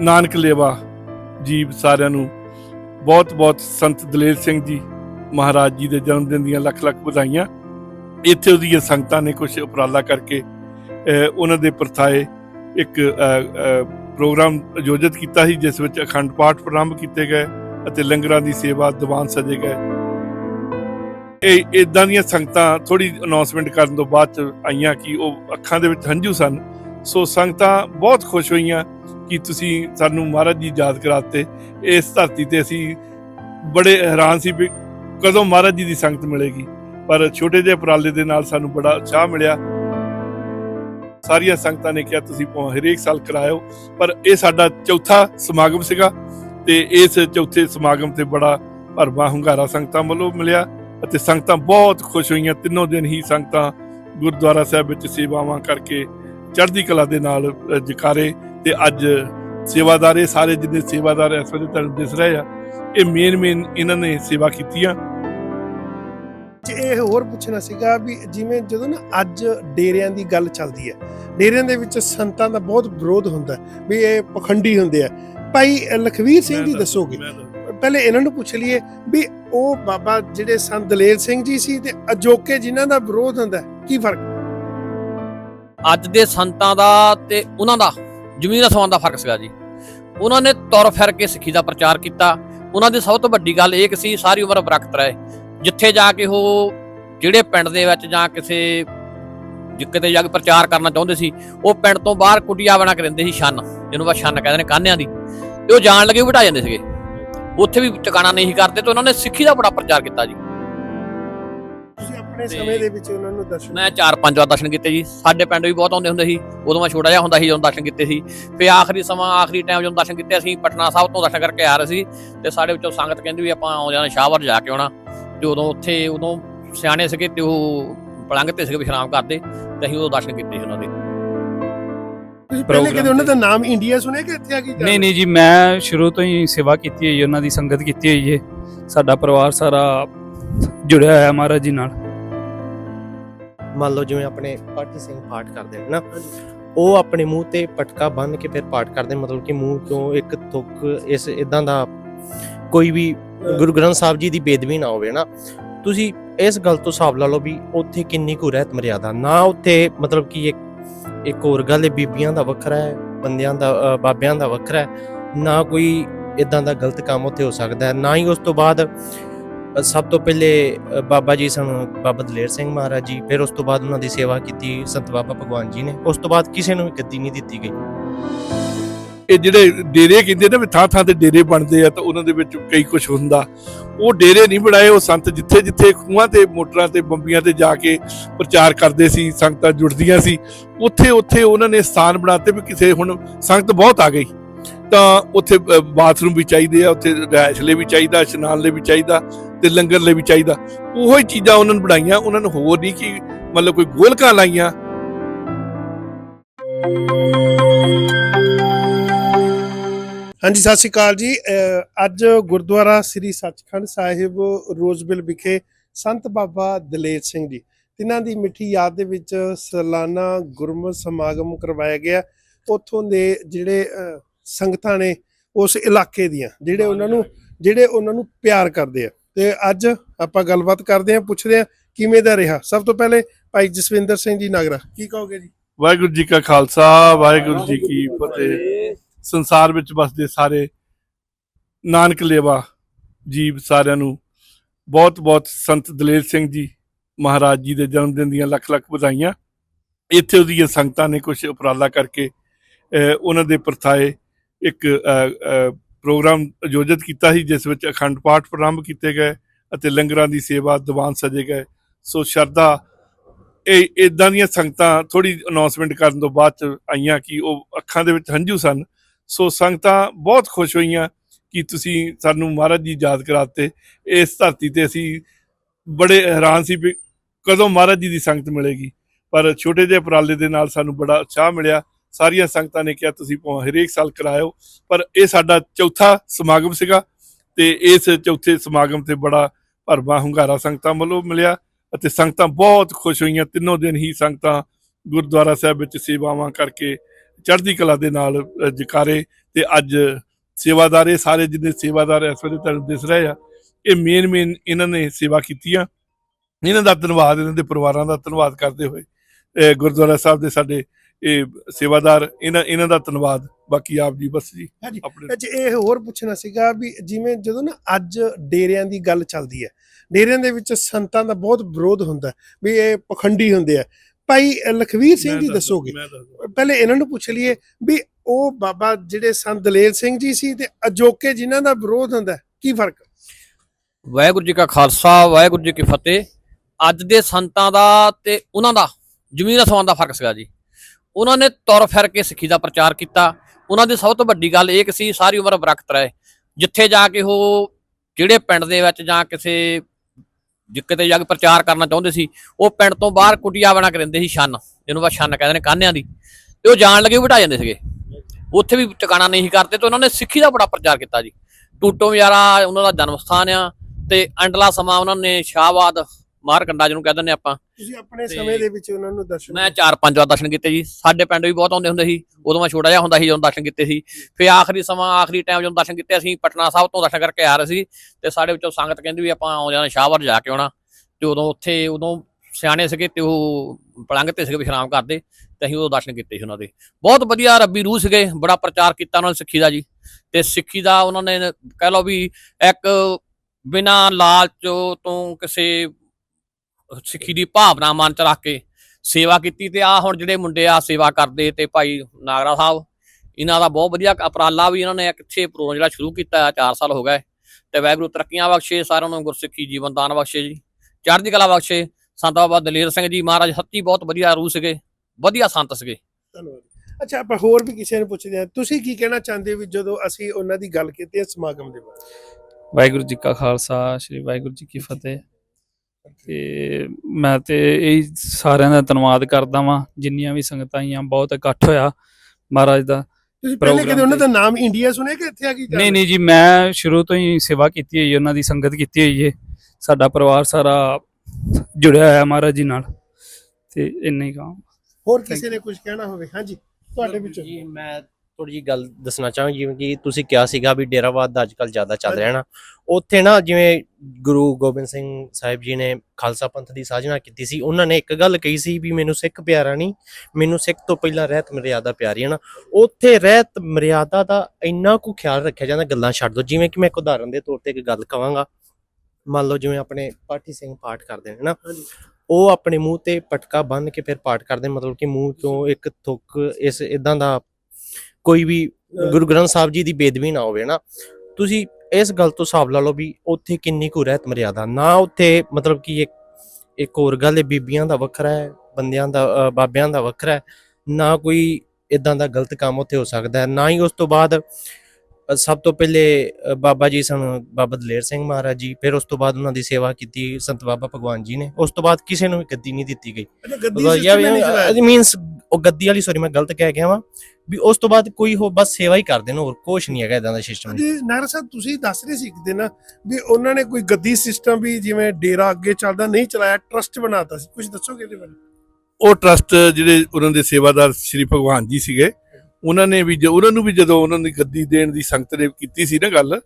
ਨਾਨਕ ਲੇਵਾ ਜੀਵ ਸਾਰਿਆਂ ਨੂੰ ਬਹੁਤ ਬਹੁਤ ਸੰਤ ਦਲੇਰ ਸਿੰਘ ਜੀ ਮਹਾਰਾਜ ਜੀ ਦੇ ਜਨਮ ਦਿਨ ਦੀਆਂ ਲੱਖ ਲੱਖ ਵਧਾਈਆਂ। ਇੱਥੇ ਉਹਦੀਆਂ ਸੰਗਤਾਂ ਨੇ ਕੁਝ ਉਪਰਾਲਾ ਕਰਕੇ ਉਹਨਾਂ ਦੇ ਪ੍ਰਥਾਏ ਇੱਕ ਪ੍ਰੋਗਰਾਮ ਆਯੋਜਿਤ ਕੀਤਾ ਸੀ, ਜਿਸ ਵਿੱਚ ਅਖੰਡ ਪਾਠ ਪ੍ਰਾਰੰਭ ਕੀਤੇ ਗਏ ਅਤੇ ਲੰਗਰਾਂ ਦੀ ਸੇਵਾ ਦੀਵਾਨ ਸਜੇ ਗਏ। ਇਹ ਇਦਾਂ ਦੀਆਂ ਸੰਗਤਾਂ ਥੋੜੀ ਅਨਾਉਂਸਮੈਂਟ ਕਰਨ ਤੋਂ ਬਾਅਦ ਚ ਆਈਆਂ ਕਿ ਉਹ ਅੱਖਾਂ ਦੇ ਵਿੱਚ ਹੰਝੂ ਸਨ। ਸੋ ਸੰਗਤਾਂ ਬਹੁਤ ਖੁਸ਼ ਹੋਈਆਂ। ਕਿ ਤੁਸੀਂ ਸਾਨੂੰ ਮਹਾਰਾਜ ਜੀ ਯਾਦ ਕਰਾਤੇ, ਇਸ ਧਰਤੀ ਤੇ ਅਸੀਂ ਬੜੇ ਹੈਰਾਨ ਸੀ ਵੀ ਕਦੋਂ ਮਹਾਰਾਜ ਜੀ ਦੀ ਸੰਗਤ ਮਿਲੇਗੀ। ਪਰ ਛੋਟੇ ਜਿਹੇ ਉਪਰਾਲੇ ਦੇ ਨਾਲ ਸਾਨੂੰ ਬੜਾ ਉਤਸ਼ਾਹ ਮਿਲਿਆ। ਸਾਰੀਆਂ ਸੰਗਤਾਂ ਨੇ ਕਿਹਾ, ਤੁਸੀਂ ਭਾਵੇਂ ਹਰੇਕ ਸਾਲ ਕਰਾਇਓ। ਪਰ ਇਹ ਸਾਡਾ ਚੌਥਾ ਸਮਾਗਮ ਸੀਗਾ ਤੇ ਇਸ ਚੌਥੇ ਸਮਾਗਮ ਤੇ ਬੜਾ ਭਰਵਾਂ ਹੁੰਗਾਰਾ ਸੰਗਤਾਂ ਵੱਲੋਂ ਮਿਲਿਆ ਅਤੇ ਸੰਗਤਾਂ ਬਹੁਤ ਖੁਸ਼ ਹੋਈਆਂ। ਤਿੰਨੋਂ ਦਿਨ ਹੀ ਸੰਗਤਾਂ ਗੁਰਦੁਆਰਾ ਸਾਹਿਬ ਵਿੱਚ ਸੇਵਾਵਾਂ ਕਰਕੇ ਚੜ੍ਹਦੀ ਕਲਾ ਦੇ ਨਾਲ ਜਕਾਰੇ ਤੇ ਅੱਜ ਸੇਵਾਦਾਰ ਇਹ ਸਾਰੇ ਜਿੰਨੇ ਸੇਵਾਦਾਰ ਇਸ ਵੇਲੇ ਤੁਹਾਨੂੰ ਦਿਸ ਰਹੇ ਆ ਇਹ ਮੇਨ ਮੇਨ ਇਹਨਾਂ ਨੇ ਸੇਵਾ ਕੀਤੀਆਂ। ਤੇ ਇਹ ਹੋਰ ਪੁੱਛਣਾ ਸੀਗਾ ਵੀ ਜਿਵੇਂ ਜਦੋਂ ਨਾ ਅੱਜ ਡੇਰਿਆਂ ਦੀ ਗੱਲ ਚੱਲਦੀ ਹੈ ਡੇਰਿਆਂ ਦੇ ਵਿੱਚ ਸੰਤਾਂ ਦਾ ਬਹੁਤ ਵਿਰੋਧ ਹੁੰਦਾ ਹੈ ਵੀ ਇਹ ਪਖੰਡੀ ਹੁੰਦੇ ਆ। ਭਾਈ ਲਖਵੀਰ ਸਿੰਘ ਜੀ ਦੱਸੋਗੇ? ਪਹਿਲੇ ਇਹਨਾਂ ਨੂੰ ਪੁੱਛ ਲਈਏ ਵੀ ਉਹ ਬਾਬਾ ਜਿਹੜੇ ਸੰਤ ਦਲੇਰ ਸਿੰਘ ਜੀ ਸੀ ਤੇ ਅਜੋਕੇ ਜਿਨ੍ਹਾਂ ਦਾ ਵਿਰੋਧ ਹੁੰਦਾ ਕੀ ਫ਼ਰਕ? ਅੱਜ ਦੇ ਸੰਤਾਂ ਦਾ ਤੇ ਉਹਨਾਂ ਦਾ ਜ਼ਮੀਨ ਅਸਮਾਨ ਦਾ ਫ਼ਰਕ ਸੀਗਾ ਜੀ। ਉਹਨਾਂ ਨੇ ਤੁਰ ਫਿਰ ਕੇ ਸਿੱਖੀ ਦਾ ਪ੍ਰਚਾਰ ਕੀਤਾ। ਉਹਨਾਂ ਦੀ ਸਭ ਤੋਂ ਵੱਡੀ ਗੱਲ ਇਹ ਕਿ ਸੀ, ਸਾਰੀ ਉਮਰ ਬਰਕਤ ਰਹੇ। ਜਿੱਥੇ ਜਾ ਕੇ ਉਹ ਜਿਹੜੇ ਪਿੰਡ ਦੇ ਵਿੱਚ ਜਾਂ ਕਿਸੇ ਕਿਤੇ ਜਾ ਕੇ ਪ੍ਰਚਾਰ ਕਰਨਾ ਚਾਹੁੰਦੇ ਸੀ, ਉਹ ਪਿੰਡ ਤੋਂ ਬਾਹਰ ਕੁਟੀਆ ਬਣਾ ਕੇ ਰਹਿੰਦੇ ਸੀ ਛੰਨ, ਜਿਹਨੂੰ ਬਾ ਛੰਨ ਕਹਿੰਦੇ ਨੇ, ਕਾਨਿਆਂ ਦੀ। ਤੇ ਉਹ ਜਾਣ ਲੱਗੇ ਬਿਠਾ ਜਾਂਦੇ ਸੀਗੇ। ਉੱਥੇ ਵੀ ਟਿਕਾਣਾ ਨਹੀਂ ਸੀ ਕਰਦੇ, ਤੇ ਉਹਨਾਂ ਨੇ ਸਿੱਖੀ ਦਾ ਬੜਾ ਪ੍ਰਚਾਰ ਕੀਤਾ ਜੀ। ਆਪਣੇ ਸਮੇਂ ਦੇ ਵਿੱਚ ਉਹਨਾਂ ਨੂੰ ਦਰਸ਼ਨ ਮੈਂ ਚਾਰ ਪੰਜ ਵਾਰ ਦਰਸ਼ਨ ਕੀਤੇ ਜੀ। ਸਾਡੇ ਪਿੰਡ ਵੀ ਬਹੁਤ ਆਉਂਦੇ ਹੁੰਦੇ ਸੀ। ਉਦੋਂ ਮੈਂ ਛੋਟਾ ਜਿਹਾ ਹੁੰਦਾ ਸੀ ਜਦੋਂ ਦਰਸ਼ਨ ਕੀਤੇ ਸੀ। ਫਿਰ ਆਖਰੀ ਸਮਾਂ ਆਖਰੀ ਟਾਈਮ ਜਦੋਂ ਦਰਸ਼ਨ ਕੀਤੇ ਅਸੀਂ ਪਟਨਾ ਸਾਹਿਬ ਤੋਂ ਦਰਸ਼ਨ ਕਰਕੇ ਆ ਰਹੇ ਸੀ ਤੇ ਸਾਡੇ ਵਿੱਚੋਂ ਸੰਗਤ ਕਹਿੰਦੀ ਵੀ ਆਪਾਂ ਆਉਂਦੇ ਹਾਂ ਸ਼ਾਹਵਰ ਜਾ ਕੇ ਆਉਣਾ। ਤੇ ਉਦੋਂ ਉੱਥੇ ਉਦੋਂ ਸਿਆਣੇ ਸੀਗੇ ਤੇ ਉਹ ਪਲੰਘ ਤੇ ਸੀਗੇ ਵਿਸ਼ਰਾਮ ਕਰਦੇ ਤੇ ਅਸੀਂ ਉਦੋਂ ਦਰਸ਼ਨ ਕੀਤੇ ਸੀ ਉਹਨਾਂ ਦੇ। ਤੁਸੀਂ ਪਹਿਲੇ ਕਦੇ ਉਹਨਾਂ ਦਾ ਨਾਮ ਇੰਡੀਆ ਸੁਣਿਆ ਕਿ ਇੱਥੇ ਆ ਕੇ ਨਹੀਂ ਨਹੀਂ ਜੀ ਮੈਂ ਸ਼ੁਰੂ ਤੋਂ ਹੀ ਸੇਵਾ ਕੀਤੀ ਹੋਈ ਹੈ ਉਹਨਾਂ ਦੀ ਸੰਗਤ ਕੀਤੀ ਹੋਈ ਹੈ। ਸਾਡਾ ਪਰਿਵਾਰ ਸਾਰਾ ਜੁੜਿਆ ਹੋਇਆ ਹੈ ਮਹਾਰਾਜ ਜੀ ਨਾਲ। ਮੰਨ ਲਓ ਜਿਵੇਂ ਆਪਣੇ ਪਾਠੀ ਸਿੰਘ ਪਾਠ ਕਰਦੇ ਨੇ ਨਾ ਉਹ ਆਪਣੇ ਮੂੰਹ ਤੇ ਪਟਕਾ ਬੰਨ ਕੇ ਫਿਰ ਪਾਠ ਕਰਦੇ ਮਤਲਬ ਕਿ ਮੂੰਹ ਤੋਂ ਇੱਕ ਤੁਕ ਇਸ ਇਦਾਂ ਦਾ ਕੋਈ ਵੀ ਗੁਰੂ ਗ੍ਰੰਥ ਸਾਹਿਬ ਜੀ ਦੀ ਬੇਦਬੀ ਨਾ ਹੋਵੇ ਨਾ। ਤੁਸੀਂ ਇਸ ਗੱਲ ਤੋਂ ਹਿਸਾਬ ਲਾ ਲਓ ਵੀ ਉੱਥੇ ਕਿੰਨੀ ਕੁ ਰਹਿਤ ਮਰਿਆਦਾ ਨਾ ਉੱਥੇ ਮਤਲਬ ਕਿ ਇੱਕ ਇੱਕ ਹੋਰ ਗੱਲ ਹੈ ਬੀਬੀਆਂ ਦਾ ਵੱਖਰਾ ਹੈ ਬੰਦਿਆਂ ਦਾ ਬਾਬਿਆਂ ਦਾ ਵੱਖਰਾ ਹੈ ਨਾ ਕੋਈ ਇਦਾਂ ਦਾ ਗਲਤ ਕੰਮ ਉੱਥੇ ਹੋ ਸਕਦਾ ਹੈ ਨਾ ਹੀ ਉਸ ਤੋਂ ਬਾਅਦ ਸਭ ਤੋਂ ਪਹਿਲੇ ਬਾਬਾ ਜੀ ਸਨ, ਬਾਬਾ ਦਲੇਰ ਸਿੰਘ ਮਹਾਰਾਜ ਜੀ, ਫਿਰ ਉਸ ਤੋਂ ਬਾਅਦ ਉਹਨਾਂ ਦੀ ਸੇਵਾ ਕੀਤੀ ਸੰਤ ਬਾਬਾ ਭਗਵਾਨ ਜੀ ਨੇ। ਉਸ ਤੋਂ ਬਾਅਦ ਕਿਸੇ ਨੂੰ ਗੱਦੀ ਨਹੀਂ ਦਿੱਤੀ ਗਈ। ਇਹ ਜਿਹੜੇ ਡੇਰੇ ਕਹਿੰਦੇ ਨੇ ਵੀ ਥਾਂ ਥਾਂ ਤੇ ਡੇਰੇ ਬਣਦੇ ਆ ਤਾਂ ਉਹਨਾਂ ਦੇ ਵਿੱਚ ਕਈ ਕੁਝ ਹੁੰਦਾ। ਉਹ ਡੇਰੇ ਨਹੀਂ ਬਣਾਏ, ਉਹ ਸੰਤ ਜਿੱਥੇ ਜਿੱਥੇ ਖੂਹਾਂ ਤੇ, ਮੋਟਰਾਂ ਤੇ, ਬੰਬੀਆਂ ਤੇ ਜਾ ਕੇ ਪ੍ਰਚਾਰ ਕਰਦੇ ਸੀ, ਸੰਗਤਾਂ ਜੁੜਦੀਆਂ ਸੀ, ਉੱਥੇ ਉੱਥੇ ਉਹਨਾਂ ਨੇ ਸਥਾਨ ਬਣਾਤੇ ਵੀ ਕਿਸੇ ਹੁਣ ਸੰਗਤ ਬਹੁਤ ਆ ਗਈ। ਤਾਂ ਉੱਥੇ ਬਾਥਰੂਮ ਵੀ ਚਾਹੀਦੇ ਆ, ਉੱਥੇ ਰਿਹਾਇਸ਼ ਲਈ ਵੀ ਚਾਹੀਦਾ, ਇਸ਼ਨਾਨ ਲਈ ਵੀ ਚਾਹੀਦਾ ਤੇ ਲੰਗਰ ਲਈ ਵੀ ਚਾਹੀਦਾ। ਉਹੋ ਹੀ ਚੀਜ਼ਾਂ ਉਹਨਾਂ ਨੇ ਬਣਾਈਆਂ ਉਹਨਾਂ ਨੂੰ ਹੋਰ ਨਹੀਂ ਕਿ ਮਤਲਬ ਕੋਈ ਗੋਲਕਾਂ ਲਾਈਆਂ। ਹਾਂਜੀ ਸਤਿ ਸ਼੍ਰੀ ਅਕਾਲ ਜੀ। ਅੱਜ ਗੁਰਦੁਆਰਾ ਸ੍ਰੀ ਸੱਚਖੰਡ ਸਾਹਿਬ ਰੋਜ਼ਬਿਲ ਵਿਖੇ ਸੰਤ ਬਾਬਾ ਦਲੇਰ ਸਿੰਘ ਜੀ। ਤਿਨਾਂ ਦੀ ਮਿੱਠੀ ਯਾਦ ਦੇ ਵਿੱਚ ਸਾਲਾਨਾ ਗੁਰਮਤਿ ਸਮਾਗਮ ਕਰਵਾਇਆ ਗਿਆ। ਉੱਥੋਂ ਦੇ ਜਿਹੜੇ ਸੰਗਤਾਂ ਨੇ ਉਸ ਇਲਾਕੇ ਦੀਆਂ ਜਿਹੜੇ ਉਹਨਾਂ ਨੂੰ ਜਿਹੜੇ ਉਹਨਾਂ ਨੂੰ ਪਿਆਰ ਕਰਦੇ ਆ। ਤੇ ਅੱਜ ਆਪਾਂ ਗੱਲਬਾਤ ਕਰਦੇ ਹਾਂ ਪੁੱਛਦੇ ਹਾਂ ਕਿਵੇਂ ਦਾ ਰਿਹਾ? ਸਭ ਤੋਂ ਪਹਿਲੇ ਭਾਈ ਜਸਵਿੰਦਰ ਸਿੰਘ ਜੀ ਨਾਗਰਾ ਕੀ ਕਹੋਗੇ ਜੀ? ਵਾਹਿਗੁਰੂ ਜੀ ਕਾ ਖਾਲਸਾ ਵਾਹਿਗੁਰੂ ਜੀ ਕੀ ਫਤਿਹ। ਸੰਸਾਰ ਵਿੱਚ ਵਸਦੇ ਸਾਰੇ ਨਾਨਕ ਲੇਵਾ ਜੀਵ ਸਾਰਿਆਂ ਨੂੰ ਬਹੁਤ ਬਹੁਤ ਸੰਤ ਦਲੇਰ ਸਿੰਘ ਜੀ ਮਹਾਰਾਜ ਜੀ ਦੇ ਜਨਮ ਦਿਨ ਦੀਆਂ ਲੱਖ ਲੱਖ ਵਧਾਈਆਂ। ਇੱਥੇ ਉਹਦੀਆਂ ਸੰਗਤਾਂ ਨੇ ਕੁਝ ਉਪਰਾਲਾ ਕਰਕੇ ਅਹ, ਉਹਨਾਂ ਦੇ ਪ੍ਰਥਾਏ ਇੱਕ ਅਹ, ਅਹ, ਪ੍ਰੋਗਰਾਮ ਆਯੋਜਿਤ ਕੀਤਾ ਸੀ, ਜਿਸ ਵਿੱਚ ਅਖੰਡ ਪਾਠ ਪ੍ਰਾਰੰਭ ਕੀਤੇ ਗਏ ਅਤੇ ਲੰਗਰਾਂ ਦੀ ਸੇਵਾ, ਦੀਵਾਨ ਸਜੇ ਗਏ। ਸੋ ਸ਼ਰਧਾ, ਇਹ ਇਦਾਂ ਦੀਆਂ ਸੰਗਤਾਂ ਥੋੜੀ ਅਨਾਉਂਸਮੈਂਟ ਕਰਨ ਤੋਂ ਬਾਅਦ ਚ ਆਈਆਂ ਕਿ ਉਹ ਅੱਖਾਂ ਦੇ ਵਿੱਚ ਹੰਝੂ ਸਨ। ਸੋ ਸੰਗਤਾਂ ਬਹੁਤ ਖੁਸ਼ ਹੋਈਆਂ ਕਿ ਤੁਸੀਂ ਸਾਨੂੰ ਮਹਾਰਾਜ ਜੀ ਯਾਦ ਕਰਾਤੇ। ਇਸ ਧਰਤੀ ਤੇ ਅਸੀਂ ਬੜੇ ਹੈਰਾਨ ਸੀ ਵੀ ਕਦੋਂ ਮਹਾਰਾਜ ਜੀ ਦੀ ਸੰਗਤ ਮਿਲੇਗੀ। ਪਰ ਛੋਟੇ ਜਿਹੇ ਉਪਰਾਲੇ ਦੇ ਨਾਲ ਸਾਨੂੰ ਬੜਾ ਉਤਸ਼ਾਹ ਮਿਲਿਆ। ਸਾਰੀਆਂ ਸੰਗਤਾਂ ਨੇ ਕਿਹਾ, ਤੁਸੀਂ ਭਾਵੇਂ ਹਰੇਕ ਸਾਲ ਕਰਾਇਓ। ਪਰ ਇਹ ਸਾਡਾ ਚੌਥਾ ਸਮਾਗਮ ਸੀਗਾ ਤੇ ਇਸ ਚੌਥੇ ਸਮਾਗਮ ਤੇ ਬੜਾ ਭਰਵਾਂ ਹੁੰਗਾਰਾ ਸੰਗਤਾਂ ਵੱਲੋਂ ਮਿਲਿਆ ਅਤੇ ਸੰਗਤਾਂ ਬਹੁਤ ਖੁਸ਼ ਹੋਈਆਂ। ਤਿੰਨੋਂ ਦਿਨ ਹੀ ਸੰਗਤਾਂ ਗੁਰਦੁਆਰਾ ਸਾਹਿਬ ਵਿੱਚ ਸੇਵਾਵਾਂ ਕਰਕੇ ਚੜ੍ਹਦੀ ਕਲਾ ਦੇ ਨਾਲ ਜਕਾਰੇ ਤੇ ਅੱਜ ਸੇਵਾਦਾਰੇ ਸਾਰੇ ਜਿੰਨੇ ਸੇਵਾਦਾਰ ਇਸ ਵੇਲੇ ਤੁਹਾਨੂੰ ਦਿਸ ਰਹੇ ਆ, ਇਹ ਮੇਨ ਮੇਨ ਇਹਨਾਂ ਨੇ ਸੇਵਾ ਕੀਤੀ ਆ ਇਹਨਾਂ ਦਾ ਧੰਨਵਾਦ, ਇਹਨਾਂ ਦੇ ਪਰਿਵਾਰਾਂ ਦਾ ਧੰਨਵਾਦ ਕਰਦੇ ਹੋਏ ਗੁਰਦੁਆਰਾ ਸਾਹਿਬ ਦੇ ਸਾਡੇ ਇਹ ਸੇਵਾਦਾਰ ਇਹਨਾਂ ਇਹਨਾਂ ਦਾ ਧੰਨਵਾਦ। ਬਾਕੀ ਆਪ ਜੀ ਬਸ ਜੀ ਹਾਂਜੀ। ਆਪਣੇ ਅੱਜ ਇਹ ਹੋਰ ਪੁੱਛਣਾ ਸੀਗਾ ਵੀ ਜਿਵੇਂ ਜਦੋਂ ਨਾ ਅੱਜ ਡੇਰਿਆਂ ਦੀ ਗੱਲ ਚੱਲਦੀ ਹੈ ਡੇਰਿਆਂ ਦੇ ਵਿੱਚ ਸੰਤਾਂ ਦਾ ਬਹੁਤ ਵਿਰੋਧ ਹੁੰਦਾ ਵੀ ਇਹ ਪਖੰਡੀ ਹੁੰਦੇ ਆ। ਭਾਈ ਲਖਵੀਰ ਸਿੰਘ ਜੀ ਦੱਸ- ਦੱਸੋਗੇ? ਪਹਿਲੇ ਇਹਨਾਂ ਨੂੰ ਪੁੱਛ ਲਈਏ ਵੀ ਉਹ ਬਾਬਾ ਜਿਹੜੇ ਸੰਤ ਦਲੇਰ ਸਿੰਘ ਜੀ ਸੀ ਤੇ ਅਜੋਕੇ ਜਿਨ੍ਹਾਂ ਦਾ ਵਿਰੋਧ ਹੁੰਦਾ ਕੀ ਫ਼ਰਕ? ਵਾਹਿਗੁਰੂ ਜੀ ਕਾ ਖਾਲਸਾ ਵਾਹਿਗੁਰੂ ਜੀ ਕੀ ਫਤਿਹ। ਅੱਜ ਦੇ ਸੰਤਾਂ ਦਾ ਤੇ ਉਹਨਾਂ ਦਾ ਜ਼ਮੀਨ ਅਸਮਾਨ ਦਾ ਫ਼ਰਕ ਸੀਗਾ ਜੀ। ਉਹਨਾਂ ਨੇ ਤੁਰ ਫਿਰ ਕੇ ਸਿੱਖੀ ਦਾ ਪ੍ਰਚਾਰ ਕੀਤਾ। ਉਹਨਾਂ ਦੀ ਸਭ ਤੋਂ ਵੱਡੀ ਗੱਲ ਇਹ ਕਿ ਸੀ, ਸਾਰੀ ਉਮਰ ਬਰਕਤ ਰਹੇ। ਜਿੱਥੇ ਜਾ ਕੇ ਉਹ ਜਿਹੜੇ ਪਿੰਡ ਦੇ ਵਿੱਚ ਜਾਂ ਕਿਸੇ ਜੇ, ਕਿਤੇ ਜਾ ਕੇ ਪ੍ਰਚਾਰ ਕਰਨਾ ਚਾਹੁੰਦੇ ਸੀ, ਉਹ ਪਿੰਡ ਤੋਂ ਬਾਹਰ ਕੁਟੀਆ ਬਣਾ ਕੇ ਰਹਿੰਦੇ ਸੀ ਛੰਨ। ਜਿਹਨੂੰ ਆਪਾਂ ਛੰਨ ਕਹਿੰਦੇ ਨੇ ਕਾਨਿਆਂ ਦੀ। ਤੇ ਉਹ ਜਾਣ ਲੱਗੇ ਵਟਾ ਜਾਂਦੇ ਸੀਗੇ। ਉੱਥੇ ਵੀ ਟਿਕਾਣਾ ਨਹੀਂ ਸੀ ਕਰਦੇ, ਤੇ ਉਹਨਾਂ ਨੇ ਸਿੱਖੀ ਦਾ ਬੜਾ ਪ੍ਰਚਾਰ ਕੀਤਾ ਜੀ। ਟੂਟੋ ਵਿਆਰਾ ਉਹਨਾਂ ਦਾ ਜਨਮ ਸਥਾਨ ਆ, ਤੇ ਅੰਡਲਾ ਸਮਾਂ ਉਹਨਾਂ ਨੇ ਸ਼ਾਹਬਾਦ ਮਾਰਕੰਡਾ ਜਿਹਨੂੰ ਕਹਿੰਦੇ ਨੇ ਆਪਾਂ। ਤੁਸੀਂ ਆਪਣੇ ਸਮੇਂ ਦੇ ਵਿੱਚ ਉਹਨਾਂ ਨੂੰ ਦਰਸ਼ਨ ਮੈਂ ਚਾਰ ਪੰਜ ਵਾਰ ਦਰਸ਼ਨ ਕੀਤੇ ਜੀ। ਸਾਡੇ ਪਿੰਡ ਵੀ ਬਹੁਤ ਆਉਂਦੇ ਹੁੰਦੇ ਸੀ। ਉਦੋਂ ਮੈਂ ਛੋਟਾ ਜਿਹਾ ਹੁੰਦਾ ਸੀ ਜਦੋਂ ਦਰਸ਼ਨ ਕੀਤੇ ਸੀ। ਫਿਰ ਆਖਰੀ ਸਮਾਂ ਆਖਰੀ ਟਾਈਮ ਜਦੋਂ ਦਰਸ਼ਨ ਕੀਤੇ ਅਸੀਂ ਪਟਨਾ ਸਾਹਿਬ ਤੋਂ ਦਰਸ਼ਨ ਕਰਕੇ ਆ ਰਹੇ ਸੀ। ਤੇ ਸਾਡੇ ਵਿੱਚੋਂ ਸੰਗਤ ਕਹਿੰਦੀ ਵੀ ਆਪਾਂ ਆਉਂਦੇ ਹਾਂ ਸ਼ਾਹਬਾਦ ਜਾ ਕੇ ਆਉਣਾ। ਤੇ ਉਦੋਂ ਉੱਥੇ ਉਦੋਂ ਸਿਆਣੇ ਸੀਗੇ ਤੇ ਉਹ ਪਲੰਘ ਤੇ ਸੀਗੇ ਵਿਸ਼ਰਾਮ ਕਰਦੇ ਤੇ ਅਸੀਂ ਉਦੋਂ ਦਰਸ਼ਨ ਕੀਤੇ ਸੀ ਉਹਨਾਂ ਦੇ। ਬਹੁਤ ਵਧੀਆ ਰੱਬੀ ਰੂਹ ਸੀਗੇ। ਬੜਾ ਪ੍ਰਚਾਰ ਕੀਤਾ ਉਹਨਾਂ ਨੇ ਸਿੱਖੀ ਦਾ ਜੀ। ਤੇ ਸਿੱਖੀ ਦਾ ਉਹਨਾਂ ਨੇ ਕਹਿ ਲਓ ਵੀ ਇੱਕ ਬਿਨਾ ਲਾਲਚ ਤੋਂ ਕਿਸੇ ਸਿੱਖੀ ਦੀ ਭਾਵਨਾ ਮਨ ਚ ਰੱਖ ਕੇ ਸੇਵਾ ਕੀਤੀ ਤੇ ਆ ਹੁਣ ਜਿਹੜੇ ਮੁੰਡੇ ਆ ਸੇਵਾ ਕਰਦੇ ਤੇ ਭਾਈ ਨਾਗਰਾ ਸਾਹਿਬ ਇਹਨਾਂ ਦਾ ਬਹੁਤ ਵਧੀਆ ਉਪਰਾਲਾ ਵੀ ਇਹਨਾਂ ਨੇ ਇੱਕ ਇੱਥੇ ਪ੍ਰੋਗਰਾਮ ਜਿਹੜਾ ਸ਼ੁਰੂ ਕੀਤਾ 4 ਸਾਲ ਹੋ ਗਏ। ਤੇ ਵਾਹਿਗੁਰੂ ਤਰੱਕੀਆਂ ਬਖਸ਼ੇ ਸਾਰਿਆਂ ਨੂੰ ਗੁਰਸਿੱਖੀ ਜੀਵਨ ਦਾਨ ਬਖਸ਼ੇ ਜੀ। ਚੜ੍ਹਦੀ ਕਲਾ ਬਖਸ਼ੇ। ਸੰਤ ਬਾਬਾ ਦਲੇਰ ਸਿੰਘ ਜੀ ਮਹਾਰਾਜ ਸੱਚੀ ਬਹੁਤ ਵਧੀਆ ਰੂਹ ਸੀਗੇ ਵਧੀਆ ਸੰਤ ਸੀਗੇ। ਧੰਨਵਾਦ। ਅੱਛਾ ਆਪਾਂ ਹੋਰ ਵੀ ਕਿਸੇ ਨੂੰ ਪੁੱਛਦੇ ਹਾਂ। ਤੁਸੀਂ ਕੀ ਕਹਿਣਾ ਚਾਹੁੰਦੇ ਹੋ ਵੀ ਜਦੋਂ ਅਸੀਂ ਉਹਨਾਂ ਦੀ ਗੱਲ ਕੀਤੀ ਹੈ ਸਮਾਗਮ ਦੇ ਬਾਰੇ? ਵਾਹਿਗੁਰੂ ਜੀ ਕਾ ਖਾਲਸਾ ਸ੍ਰੀ ਵਾਹਿਗੁਰੂ ਜੀ ਕੀ ਫਤਿਹ। ਤੇ ਮੈਂ ਤੇ ਇਹ ਸਾਰਿਆਂ ਦਾ ਧੰਨਵਾਦ ਕਰਦਾ ਵਾਂ ਜਿੰਨੀਆਂ ਵੀ ਸੰਗਤਾਂ ਆਈਆਂ ਬਹੁਤ ਇਕੱਠ ਹੋਇਆ ਮਹਾਰਾਜ ਦਾ ਤੁਸੀਂ ਪਹਿਲੇ ਕਦੇ ਉਹਨਾਂ ਦਾ ਨਾਮ ਇੰਡੀਆ ਸੁਣਿਆ ਕਿ ਇੱਥੇ ਆ ਕੇ ਨਹੀਂ ਨਹੀਂ ਜੀ ਮੈਂ ਸ਼ੁਰੂ ਤੋਂ ਹੀ ਸੇਵਾ ਕੀਤੀ ਹੋਈ ਹੈ ਉਹਨਾਂ ਦੀ ਸੰਗਤ ਕੀਤੀ ਹੋਈ ਹੈ। ਸਾਡਾ ਪਰਿਵਾਰ ਸਾਰਾ ਜੁੜਿਆ ਹੋਇਆ ਮਹਾਰਾਜ ਜੀ ਨਾਲ ਤੇ ਇੰਨਾ ਹੀ ਕੰਮ ਹੋਰ ਕਿਸੇ ਨੇ ਕੁਝ ਕਹਿਣਾ ਹੋਵੇ? ਹਾਂਜੀ ਤੁਹਾਡੇ ਵਿੱਚੋਂ। ਜੀ ਮੈਂ ਥੋੜੀ ਜੀ ਗੱਲ ਦੱਸਣਾ ਚਾਹਾਂ ਜਿਵੇਂ ਕਿ ਤੁਸੀਂ ਕਿਹਾ ਸੀਗਾ ਵੀ ਡੇਰਾਵਾਦ ਦਾ ਅੱਜਕੱਲ ਜ਼ਿਆਦਾ ਚੱਲ ਰਿਹਾ ਨਾ। ਉੱਥੇ ਨਾ ਜਿਵੇਂ ਗੁਰੂ ਗੋਬਿੰਦ ਸਿੰਘ ਸਾਹਿਬ ਜੀ ਨੇ ਖਾਲਸਾ ਪੰਥ ਦੀ ਸਾਜਨਾ ਕੀਤੀ ਸੀ ਉਹਨਾਂ ਨੇ ਇੱਕ ਗੱਲ ਕਹੀ ਸੀ ਵੀ ਮੈਨੂੰ ਸਿੱਖ ਪਿਆਰਾ ਨਹੀਂ ਮੈਨੂੰ ਸਿੱਖ ਤੋਂ ਪਹਿਲਾਂ ਰਹਿਤ ਮਰਿਆਦਾ ਪਿਆਰੀ ਹੈ ਨਾ। ਉੱਥੇ ਰਹਿਤ ਮਰਿਆਦਾ ਦਾ ਇੰਨਾ ਕੁ ਖਿਆਲ ਰੱਖਿਆ ਜਾਂਦਾ ਗੱਲਾਂ ਛੱਡ ਦੋ। ਜਿਵੇਂ ਕਿ ਮੈਂ ਇੱਕ ਉਦਾਹਰਨ ਦੇ ਤੌਰ ਤੇ ਇੱਕ ਗੱਲ ਕਵਾਂਗਾ ਮੰਨ ਲਓ ਜਿਵੇਂ ਆਪਣੇ ਪਾਠੀ ਸਿੰਘ ਪਾਠ ਕਰਦੇ ਨੇ ਨਾ। ਉਹ ਆਪਣੇ ਮੂੰਹ ਤੇ ਪਟਕਾ ਬੰਨ ਕੇ ਫਿਰ ਪਾਠ ਕਰਦੇ ਮਤਲਬ ਕਿ ਮੂੰਹ ਤੋਂ ਇੱਕ ਥੁੱਕ ਇਸ ਇਦਾਂ ਦਾ ਕੋਈ ਵੀ ਗੁਰੂ ਗ੍ਰੰਥ ਸਾਹਿਬ ਜੀ ਦੀ ਬੇਦਬੀ ਨਾ ਹੋਵੇ ਨਾ ਤੁਸੀਂ ਇਸ ਗੱਲ ਤੋਂ ਹਿਸਾਬ ਲਾ ਲਓ ਵੀ ਉੱਥੇ ਕਿੰਨੀ ਕੁ ਰਹਿਤ ਮਰਿਆਦਾ ਨਾ ਉੱਥੇ ਮਤਲਬ ਕਿ ਇੱਕ ਇੱਕ ਹੋਰ ਗੱਲ ਹੈ ਬੀਬੀਆਂ ਦਾ ਵੱਖਰਾ ਹੈ ਬੰਦਿਆਂ ਦਾ ਬਾਬਿਆਂ ਦਾ ਵੱਖਰਾ ਹੈ ਨਾ ਕੋਈ ਇਦਾਂ ਦਾ ਗਲਤ ਕੰਮ ਉੱਥੇ ਹੋ ਸਕਦਾ ਹੈ ਨਾ ਹੀ ਉਸ ਤੋਂ ਬਾਅਦ ਸਭ ਤੋਂ ਪਹਿਲੇ ਬਾਬਾ ਜੀ ਸਨ ਬਾਬਾ ਦਲੇਰ ਸਿੰਘ ਮਹਾਰਾਜ ਜੀ ਫਿਰ ਉਸ ਤੋਂ ਬਾਅਦ ਉਹਨਾਂ ਦੀ ਸੇਵਾ ਕੀਤੀ ਸੰਤ ਬਾਬਾ ਭਗਵਾਨ ਜੀ ਨੇ ਉਸ ਤੋਂ ਬਾਅਦ ਕਿਸੇ ਨੂੰ ਵੀ ਗੱਦੀ ਨਹੀਂ ਦਿੱਤੀ ਗਈ। ਮੀਨਸ ਉਹ ਗੱਦੀ ਵਾਲੀ ਸੌਰੀ ਮੈਂ ਗਲਤ ਕਹਿ ਗਿਆ ਵਾਂ ਵੀ ਉਸ ਤੋਂ ਬਾਅਦ ਕੋਈ ਹੋ ਬਸ ਸੇਵਾ ਹੀ ਕਰਦੇ ਨੇ ਹੋਰ ਕੁਝ ਨਹੀਂ ਹੈਗਾ ਇਦਾਂ ਦਾ ਸਿਸਟਮ ਜੀ ਨਾਗਰ ਸਾਹਿਬ ਤੁਸੀਂ ਦੱਸ ਰਹੇ ਸੀ ਇੱਕ ਦਿਨ ਵੀ ਉਹਨਾਂ ਨੇ ਕੋਈ ਗੱਦੀ ਸਿਸਟਮ ਵੀ ਜਿਵੇਂ ਡੇਰਾ ਅੱਗੇ ਚੱਲਦਾ ਨਹੀਂ ਚਲਾਇਆ ਟਰਸਟ ਬਣਾਤਾ ਸੀ। ਕੁਝ ਦੱਸੋਗੇ ਇਹਦੇ ਬਾਰੇ? ਉਹ ਟਰਸਟ ਜਿਹੜੇ ਉਹਨਾਂ ਦੇ ਸੇਵਾਦਾਰ ਸ੍ਰੀ ਭਗਵਾਨ ਜੀ ਸੀਗੇ ਉਹਨਾਂ ਨੇ ਵੀ ਉਹਨਾਂ ਨੂੰ ਵੀ ਜਦੋਂ ਉਹਨਾਂ ਦੀ ਗੱਦੀ ਦੇਣ ਦੀ ਸੰਗਤ ਨੇ ਕੀਤੀ ਸੀ ਨਾ ਗੱਲ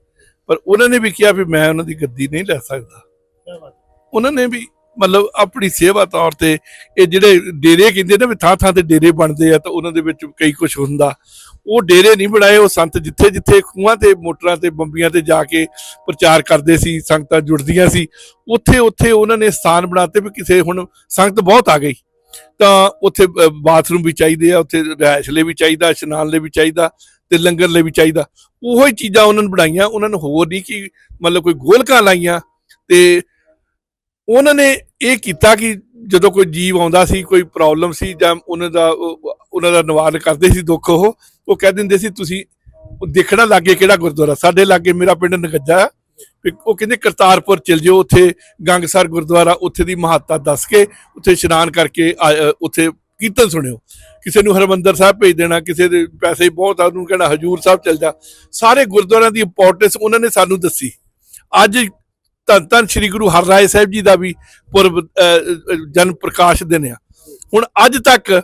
ਪਰ ਉਹਨਾਂ ਨੇ ਵੀ ਕਿਹਾ ਵੀ ਮੈਂ ਉਹਨਾਂ ਦੀ ਗੱਦੀ ਨਹੀਂ ਲੈ ਸਕਦਾ। ਉਹਨਾਂ ਨੇ ਵੀ ਮਤਲਬ ਆਪਣੀ ਸੇਵਾ ਤੌਰ ਤੇ ਇਹ ਜਿਹੜੇ ਡੇਰੇ ਕਹਿੰਦੇ ਨੇ ਵੀ ਥਾਂ ਥਾਂ ਤੇ ਡੇਰੇ ਬਣਦੇ ਆ ਤਾਂ ਉਹਨਾਂ ਦੇ ਵਿੱਚ ਕਈ ਕੁਝ ਹੁੰਦਾ। ਉਹ ਡੇਰੇ ਨਹੀਂ ਬਣਾਏ, ਉਹ ਸੰਤ ਜਿੱਥੇ ਜਿੱਥੇ ਖੂਹਾਂ ਤੇ ਮੋਟਰਾਂ ਤੇ ਬੰਬੀਆਂ ਤੇ ਜਾ ਕੇ ਪ੍ਰਚਾਰ ਕਰਦੇ ਸੀ, ਸੰਗਤਾਂ ਜੁੜਦੀਆਂ ਸੀ, ਉੱਥੇ ਉੱਥੇ ਉਹਨਾਂ ਨੇ ਸਥਾਨ ਬਣਾਤੇ ਵੀ ਕਿਸੇ ਹੁਣ ਸੰਗਤ ਬਹੁਤ ਆ ਗਈ। ਤਾਂ ਉੱਥੇ ਬਾਥਰੂਮ ਵੀ ਚਾਹੀਦੇ ਆ, ਉੱਥੇ ਰਿਹਾਇਸ਼ ਲਈ ਵੀ ਚਾਹੀਦਾ, ਇਸ਼ਨਾਨ ਲਈ ਵੀ ਚਾਹੀਦਾ ਤੇ ਲੰਗਰ ਲਈ ਵੀ ਚਾਹੀਦਾ। ਉਹੋ ਹੀ ਚੀਜ਼ਾਂ ਉਹਨਾਂ ਨੇ ਬਣਾਈਆਂ, ਉਹਨਾਂ ਨੂੰ ਹੋਰ ਨਹੀਂ ਕਿ ਮਤਲਬ ਕੋਈ ਗੋਲਕਾਂ ਲਾਈਆਂ ਤੇ ਉਹਨਾਂ ਨੇ ਇਹ ਕੀਤਾ ਕਿ ਜਦੋਂ ਕੋਈ ਜੀਵ ਆਉਂਦਾ ਸੀ, ਕੋਈ ਪ੍ਰੋਬਲਮ ਸੀ ਜਾਂ ਉਹਨਾਂ ਦਾ ਉਹਨਾਂ ਦਾ ਨਿਵਾਰਨ ਕਰਦੇ ਸੀ ਦੁੱਖ ਉਹ ਉਹ ਕਹਿ ਦਿੰਦੇ ਸੀ, ਤੁਸੀਂ ਦੇਖਣਾ ਲੱਗੇ ਕਿਹੜਾ ਗੁਰਦੁਆਰਾ? ਸਾਡੇ ਲਾਗੇ ਮੇਰਾ ਪਿੰਡ ਨਗੱਜਾ ਆ। ਉਹ ਕਹਿੰਦੇ ਕਰਤਾਰਪੁਰ ਚਲ ਜਿਓ, ਉੱਥੇ ਗੰਗਸਰ ਗੁਰਦੁਆਰਾ, ਉੱਥੇ ਦੀ ਮਹੱਤਤਾ ਦੱਸ ਕੇ, ਉੱਥੇ ਇਸ਼ਨਾਨ ਕਰਕੇ, ਆ- ਉੱਥੇ ਕੀਰਤਨ ਸੁਣਿਓ। ਕਿਸੇ ਨੂੰ ਹਰਮੰਦਰ ਸਾਹਿਬ ਭੇਜ ਦੇਣਾ, ਕਿਸੇ ਦੇ ਪੈਸੇ ਬਹੁਤ ਆ, ਉਹਨੂੰ ਕਹਿਣਾ ਹਜੂਰ ਸਾਹਿਬ ਚਲ ਜਾ। ਸਾਰੇ ਗੁਰਦੁਆਰਿਆਂ ਦੀ ਇੰਪੋਰਟੈਂਸ ਉਹਨਾਂ ਨੇ ਸਾਨੂੰ ਦੱਸੀ। ਅੱਜ ਧੰਨ ਧੰਨ ਸ੍ਰੀ ਗੁਰੂ ਹਰਰਾਏ ਸਾਹਿਬ ਜੀ ਦਾ ਵੀ ਪੁਰਬ ਅ, ਜਨਮ ਪ੍ਰਕਾਸ਼ ਦਿਨ ਆ। ਹੁਣ ਅੱਜ ਤੱਕ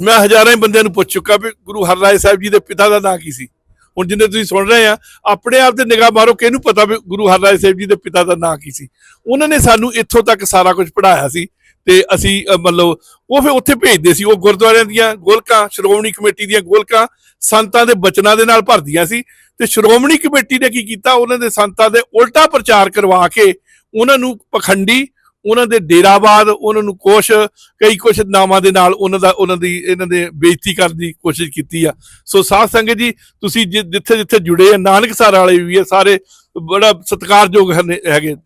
ਮੈਂ ਹਜ਼ਾਰਾਂ ਹੀ ਬੰਦਿਆਂ ਨੂੰ ਪੁੱਛ ਚੁੱਕਾ ਵੀ ਗੁਰੂ ਹਰਰਾਏ ਸਾਹਿਬ ਜੀ ਦੇ ਪਿਤਾ ਦਾ ਨਾਂ ਕੀ ਸੀ। ਹੁਣ ਜਿੰਨੇ ਤੁਸੀਂ ਸੁਣ ਰਹੇ ਆ ਆਪਣੇ ਆਪ ਤੇ ਨਿਗਾਹ ਮਾਰੋ ਕਿਹਨੂੰ ਪਤਾ ਵੀ ਗੁਰੂ ਹਰਰਾਏ ਸਾਹਿਬ ਜੀ ਦੇ ਪਿਤਾ ਦਾ ਨਾਂ ਕੀ ਸੀ। ਉਹਨਾਂ ਨੇ ਸਾਨੂੰ ਇੱਥੋਂ ਤੱਕ ਸਾਰਾ ਕੁਝ ਪੜਾਇਆ ਸੀ। ਤੇ ਅਸੀਂ ਮਤਲਬ ਉਹ ਫਿਰ ਉੱਥੇ ਭੇਜਦੇ ਸੀ, ਉਹ ਗੁਰਦੁਆਰਿਆਂ ਦੀਆਂ ਗੋਲਕਾਂ, ਸ਼੍ਰੋਮਣੀ ਕਮੇਟੀ ਦੀਆਂ ਗੋਲਕਾਂ ਸੰਤਾਂ ਦੇ ਬਚਨਾਂ ਦੇ ਨਾਲ ਭਰਦੀਆਂ ਸੀ ਤੇ ਸ਼੍ਰੋਮਣੀ ਕਮੇਟੀ ਨੇ ਕੀ ਕੀਤਾ, ਉਹਨਾਂ ਦੇ ਸੰਤਾਂ ਦੇ ਉਲਟਾ ਪ੍ਰਚਾਰ ਕਰਵਾ ਕੇ ਉਹਨਾਂ ਨੂੰ ਪਖੰਡੀ, ਉਹਨਾਂ ਦੇ ਡੇਰਾਵਾਦ, ਉਹਨਾਂ ਨੂੰ ਕੁਛ ਕਈ ਕੁਛ ਨਾਮਾਂ ਦੇ ਨਾਲ ਉਹਨਾਂ ਦਾ, ਉਹਨਾਂ ਦੀ, ਇਹਨਾਂ ਦੇ ਬੇਇੱਜ਼ਤੀ ਕਰਨ ਦੀ ਕੋਸ਼ਿਸ਼ ਕੀਤੀ ਆ। ਸੋ ਸਾਧ ਸੰਗਤ ਜੀ, ਤੁਸੀਂ ਜਿ- ਜਿੱਥੇ ਜਿੱਥੇ ਜੁੜੇ ਆ, ਨਾਨਕਸਰ ਵਾਲੇ ਵੀ ਆ, ਸਾਰੇ ਬੜਾ ਸਤਿਕਾਰਯੋਗ ਹਨ- ਹੈਗੇ।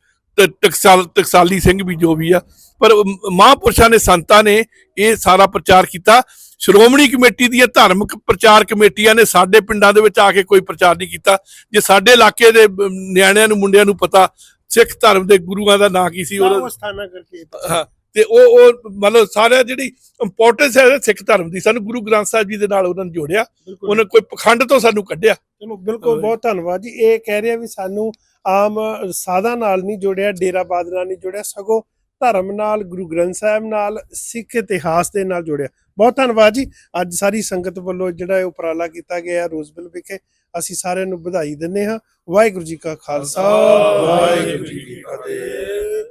ਟਕਸਾਲ ਟਕਸਾਲੀ ਸਿੰਘ ਵੀ ਜੋ ਵੀ ਆ ਪਰ ਮਹਾਂਪੁਰਸ਼ਾਂ ਨੇ ਸੰਤਾਂ ਨੇ ਇਹ ਸਾਰਾ ਪ੍ਰਚਾਰ ਕੀਤਾ। ਸ਼੍ਰੋਮਣੀ ਕਮੇਟੀ ਦੀਆਂ ਧਾਰਮਿਕ ਪ੍ਰਚਾਰ ਕਮੇਟੀਆਂ ਨੇ ਸਾਡੇ ਪਿੰਡਾਂ ਦੇ ਵਿੱਚ ਆ ਕੇ ਕੋਈ ਪ੍ਰਚਾਰ ਨਹੀਂ ਕੀਤਾ। ਜੇ ਸਾਡੇ ਇਲਾਕੇ ਦੇ ਨਿਆਣਿਆਂ ਨੂੰ ਮੁੰਡਿਆਂ ਨੂੰ ਪਤਾ ਸਿੱਖ ਧਰਮ ਦੇ ਗੁਰੂਆਂ ਦਾ ਨਾਂ ਕੀ ਸੀ ਉਹ ਸਥਾਨਾਂ ਕਰਕੇ ਹਾਂ ਤੇ ਉਹ ਉਹ ਮਤਲਬ ਸਾਰਿਆਂ ਜਿਹੜੀ ਇੰਪੋਰਟੈਂਸ ਹੈ ਸਿੱਖ ਧਰਮ ਦੀ ਸਾਨੂੰ ਗੁਰੂ ਗ੍ਰੰਥ ਸਾਹਿਬ ਜੀ ਦੇ ਨਾਲ ਉਹਨਾਂ ਨੂੰ ਜੋੜਿਆ। ਉਹਨਾਂ ਕੋਈ ਪਖੰਡ ਤੋਂ ਸਾਨੂੰ ਕੱਢਿਆ। ਚਲੋ ਬਿਲਕੁਲ ਬਹੁਤ ਧੰਨਵਾਦ ਜੀ। ਇਹ ਕਹਿ ਰਿਹਾ ਵੀ ਸਾਨੂੰ ਆਮ ਸਾਦਾ ਨਾਲ ਨਹੀਂ ਜੋੜਿਆ ਡੇਰਾਬਾਦ ਨਾਲ ਨਹੀਂ ਜੋੜਿਆ, ਸਗੋਂ ਧਰਮ ਨਾਲ, ਗੁਰੂ ਗ੍ਰੰਥ ਸਾਹਿਬ ਨਾਲ, ਸਿੱਖ ਇਤਿਹਾਸ ਦੇ ਨਾਲ ਜੋੜਿਆ। ਬਹੁਤ ਧੰਨਵਾਦ ਜੀ। ਅੱਜ ਸਾਰੀ ਸੰਗਤ ਵੱਲੋਂ ਜਿਹੜਾ ਇਹ ਉਪਰਾਲਾ ਕੀਤਾ ਗਿਆ ਰੋਜ਼ਬਿਲ ਵਿਖੇ, ਅਸੀਂ ਸਾਰਿਆਂ ਨੂੰ ਵਧਾਈ ਦਿੰਦੇ ਹਾਂ। ਵਾਹਿਗੁਰੂ ਜੀ ਕਾ ਖਾਲਸਾ। ਵਾਹਿਗੁਰੂ ਜੀ ਕੀ ਫਤਿਹ।